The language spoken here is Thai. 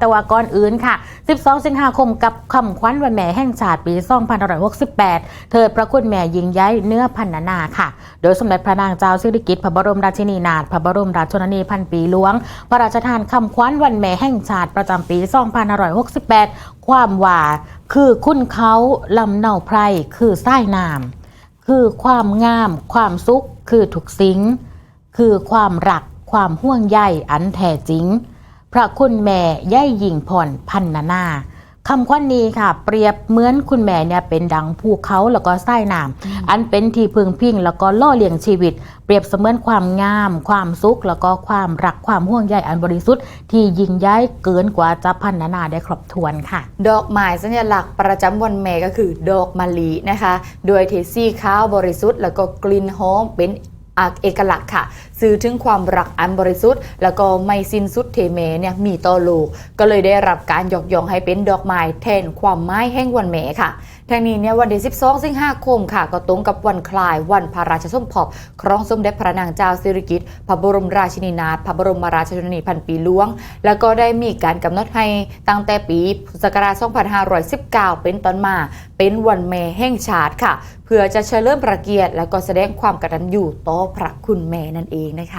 แต่ว่าก่อนอื่นค่ะ 12 สิงหาคมกับคำขวัญวันแม่แห่งชาติปี 2568เทิดพระคุณแม่ยิงย้ายเนื้อพันนานาค่ะ โดยสมเด็จพระนางเจ้าสิริกิติ์พระบรมราชินีนาถพระบรมราชชนนีพันปีหลวง พระราชทานคำขวัญวันแม่แห่งชาติประจำปี 2568 ความว่าคือคุณเขาลำเนาไพรคือไสายน้ำคือความงาม ความสุข คือถูกสิง คือความรัก ความห่วงใยอันแท้จริง พระคุณแม่ย่ายหญิงผ่อนพันนานาคำขวัญนนี้ค่ะ เปรียบเหมือนคุณแม่เนี่ยเป็นดังภูเขาแล้วก็ไส้น้ำอันเป็นที่พึงพิงแล้วก็ล่อเลี้ยงชีวิต เปรียบเสมือนความงาม ความสุข แล้วก็ความรักความห่วงใยอันบริสุทธิ์ที่ยิ่งใหญ่เกินกว่าจะพันนานาได้ครบถ้วนค่ะ ดอกไม้สัญลักษณ์ประจำวันแม่ก็คือดอกมะลินะคะ โดยเทซี่ขาวบริสุทธิ์แล้วก็กลิ่นหอมเป็นอัก เอกลักษณ์ค่ะ สื่อถึงความรักอันบริสุทธิ์ แล้วก็ไม่สิ้นสุดเทเมเนี่ยมีต่อโลกก็เลยได้รับการยกย่องให้เป็นดอกไม้แทนความหมายแห่งวันแม่ค่ะทั้งนี้เนี่ยวันที่12 สิงหาคมค่ะ ก็ตรงกับวันคลายวันพระราชสมภพครองสมเด็จพระนางเจ้าสิริกิติ์พระบรมราชินีนาถพระบรมราชชนนีพันปีหลวง แล้วก็ได้มีการกำหนดให้ตั้งแต่ปีพุทธศักราช2519 เป็นต้นมาเป็นวันแม่แห่งชาติค่ะ เพื่อจะเฉลิมพระเกียรติ แล้วก็แสดงความกตัญญูต่อพระคุณแม่นั่นเองนะคะ